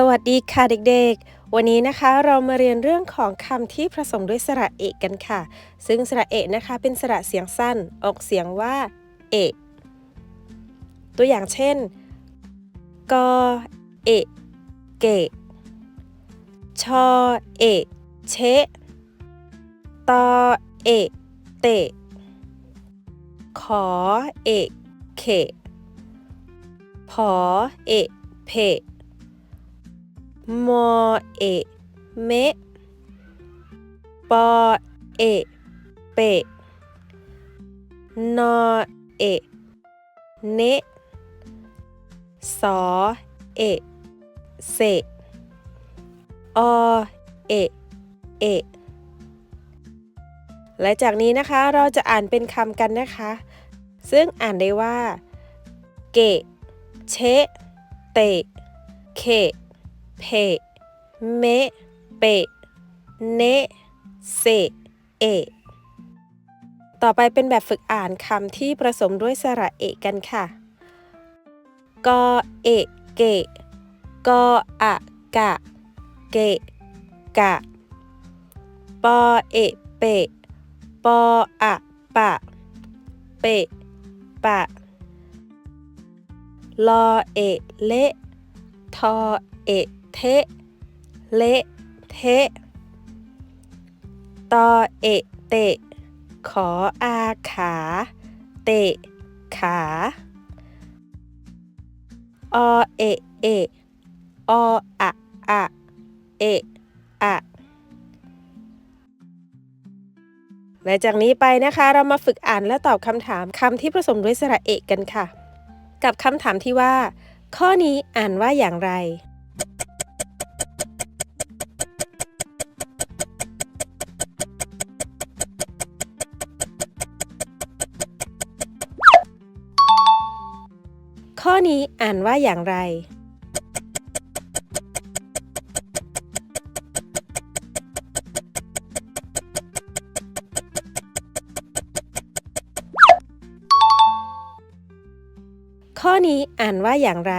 สวัสดีค่ะเด็กๆ วันนี้นะคะเรามาเรียนเรื่องของคำที่ผสมด้วยสระเอกกันค่ะ ซึ่งสระเอกนะคะเป็นสระเสียงสั้นออกเสียงว่าเอกตัวอย่างเช่นกอเอกเกะชอเอกเชะตอเอกเตะขอเอกเขะผอเอกเพะ มอเอเมปอเอเปนอเอเนสอเอเสอเอเอและจากนี้นะคะเราจะอ่านเป็นคำกันนะคะ ซึ่งอ่านได้ว่า เกะเชะเตะเค เพเมเปะเนเสเอต่อไปเป็นแบบฝึกอ่านคำที่ผสมด้วยสระเอกันค่ะ กอเอเกะกออะกะ เกะกะ ปอเอเปะปออะปะ เปะปะ ลอเอเละ ทอเอ เทะ เละเทะ ตอเอะเตะ ขออาขา เตะ ขา อเอะเอะออะอะเอะอะและจากนี้ไปนะคะ เรามาฝึกอ่านและตอบคำถามคำที่ผสมด้วยสระเอกกันค่ะ กับคำถามที่ว่า ข้อนี้อ่านว่าอย่างไร ข้อนี้อ่านว่าอย่างไร ข้อนี้อ่านว่าอย่างไร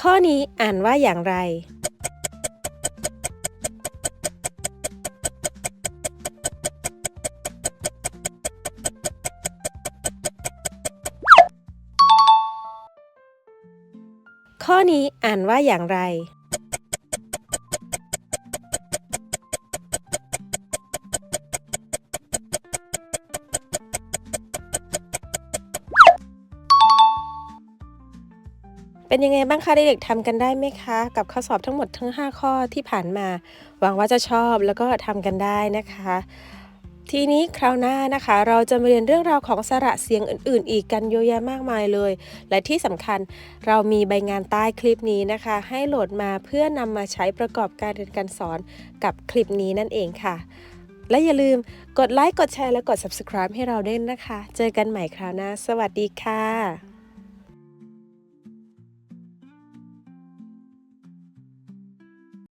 ข้อนี้อ่านว่าอย่างไร ข้อนี้อ่านว่าอย่างไร เป็นยังไงบ้างคะเด็กๆทำกันได้ไหมคะ กับข้อสอบทั้งหมดทั้ง 5 ข้อที่ผ่านมา หวังว่าจะชอบแล้วก็ทำกันได้นะคะ ทีนี้คราวหน้านะคะ เราจะมาเรียนเรื่องราวของสระเสียงอื่น ๆ อีกกันเยอะแยะมากมายเลย และที่สำคัญเรามีใบงานใต้คลิปนี้นะคะ ให้โหลดมาเพื่อนำมาใช้ประกอบการเรียนการสอนกับคลิปนี้นั่นเองค่ะ และอย่าลืมกดไลค์กดแชร์และกด subscribe ให้เราด้วยนะคะ เจอกันใหม่คราวหน้า สวัสดีค่ะ